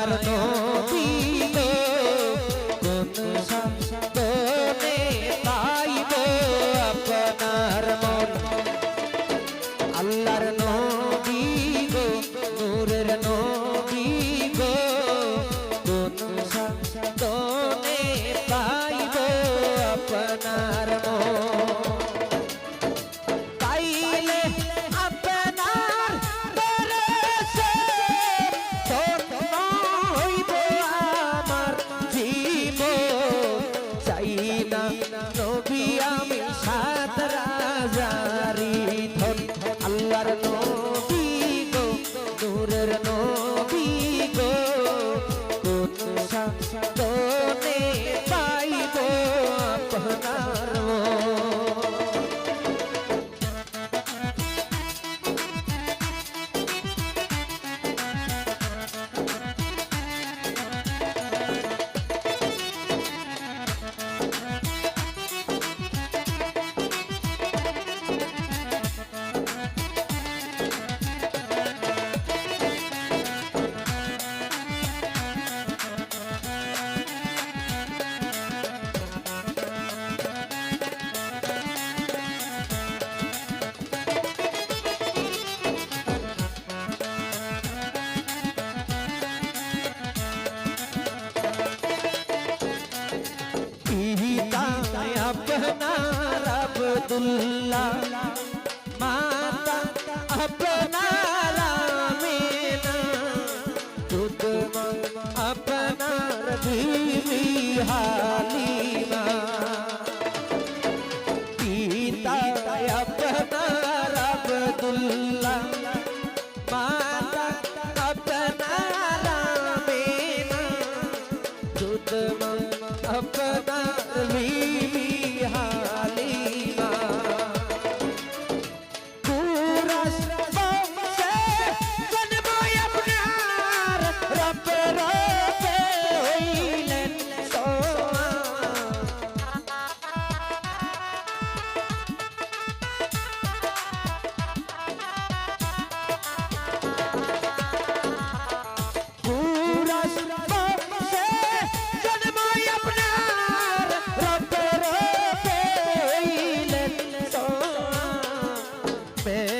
યાર નો আবদুল্লাহ মাতা আপনার আমিনা দুধ মা আপনার বিবি হালিমা পিতা আপনার আবদুল্লাহ से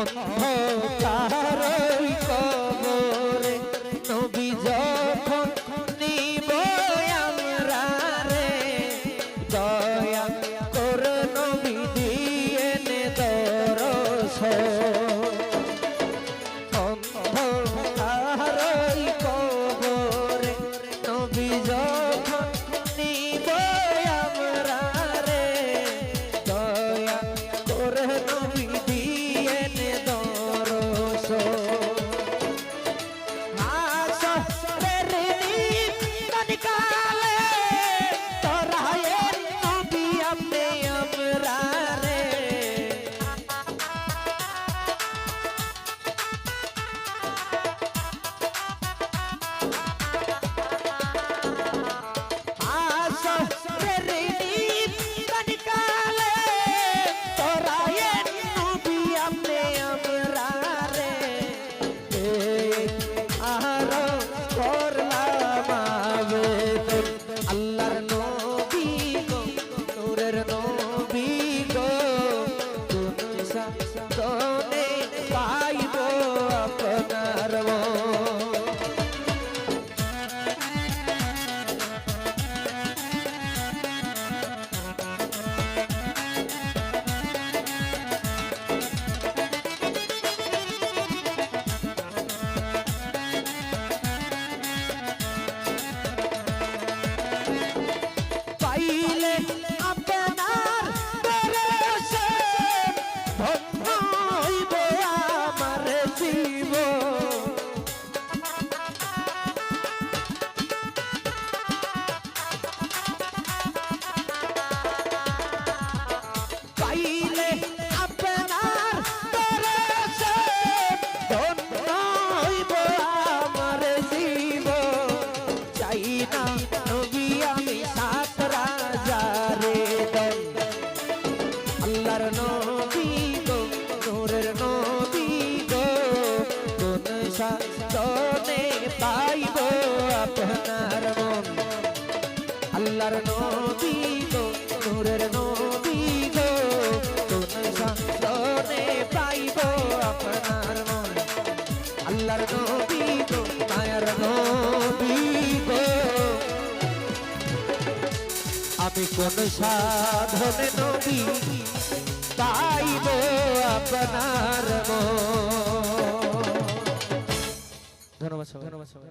Oh, no. আল্লাহর নবী গো, নূরের নবী গো, কোন সাধনে পাইব আপনার মন। আল্লাহর নবী গো, মায়ার নবী গো। আমি কোন সাধনে নবী পাইব আপনার মন। ধন্যবাদ ধন্যবাদ সবাই